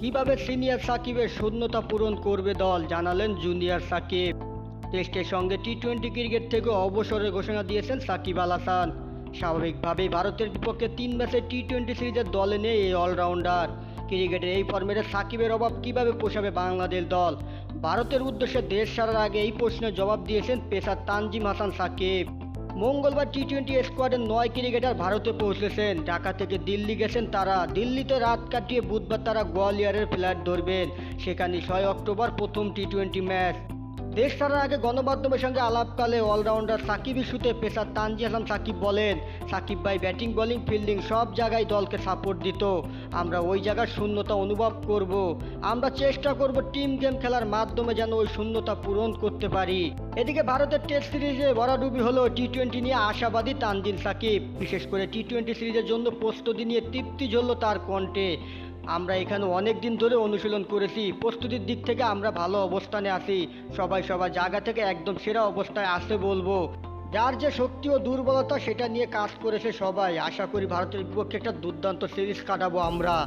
কীভাবে সিনিয়র সাকিবের শূন্যতা পূরণ করবে দল, জানালেন জুনিয়র সাকিব। টেস্টের সঙ্গে টি টোয়েন্টি ক্রিকেট থেকে অবসরের ঘোষণা দিয়েছেন সাকিব আল হাসান। স্বাভাবিকভাবেই ভারতের বিপক্ষে তিন ম্যাচের টি টোয়েন্টি সিরিজের দলে নেই এই অলরাউন্ডার। ক্রিকেটের এই ফর্মেটে সাকিবের অভাব কীভাবে পোষাবে বাংলাদেশ দল? ভারতের উদ্দেশ্যে দেশ ছাড়ার আগে এই প্রশ্নের জবাব দিয়েছেন পেসার তানজিম হাসান সাকিব। মঙ্গলবার টি টোয়েন্টি স্কোয়াডের নয় ক্রিকেটার ভারতে পৌঁছেছেন। ঢাকা থেকে দিল্লি গেছেন তারা। দিল্লিতে রাত কাটিয়ে বুধবার তারা গোয়ালিয়রের ফ্ল্যাট ধরবেন। সেখানে ছয় অক্টোবর প্রথম টি টোয়েন্টি ম্যাচ দেশ ছাড়ার আগে গণমাধ্যমের সঙ্গে আলাপকালে অলরাউন্ডার সাকিব ইস্যুতে পেসার তানজি হাসান সাকিব বলেন, সাকিব ভাই ব্যাটিং, বলিং, ফিল্ডিং সব জায়গায় দলকে সাপোর্ট দিত। আমরা ওই জায়গার শূন্যতা অনুভব করব। আমরা চেষ্টা করব টিম গেম খেলার মাধ্যমে যেন ওই শূন্যতা পূরণ করতে পারি। এদিকে ভারতের টেস্ট সিরিজে বরাডুবি হলো টি টোয়েন্টি নিয়ে আশাবাদী তানজিন সাকিব। বিশেষ করে টি টোয়েন্টি সিরিজের জন্য প্রস্তুতি নিয়ে তৃপ্তি ঝরল তার কণ্ঠে। আমরা এখানে অনেক দিন ধরে অনুশীলন করেছি। প্রস্তুতির দিক থেকে আমরা ভালো অবস্থানে আছি। সবাই সবার জায়গা থেকে একদম সেরা অবস্থায় আছে বলব। যার যে শক্তি ও দুর্বলতা, সেটা নিয়ে কাজ করেছে সবাই। আশা করি ভারতের বিপক্ষে একটা দুর্দান্ত সিরিজ কাটাবো আমরা।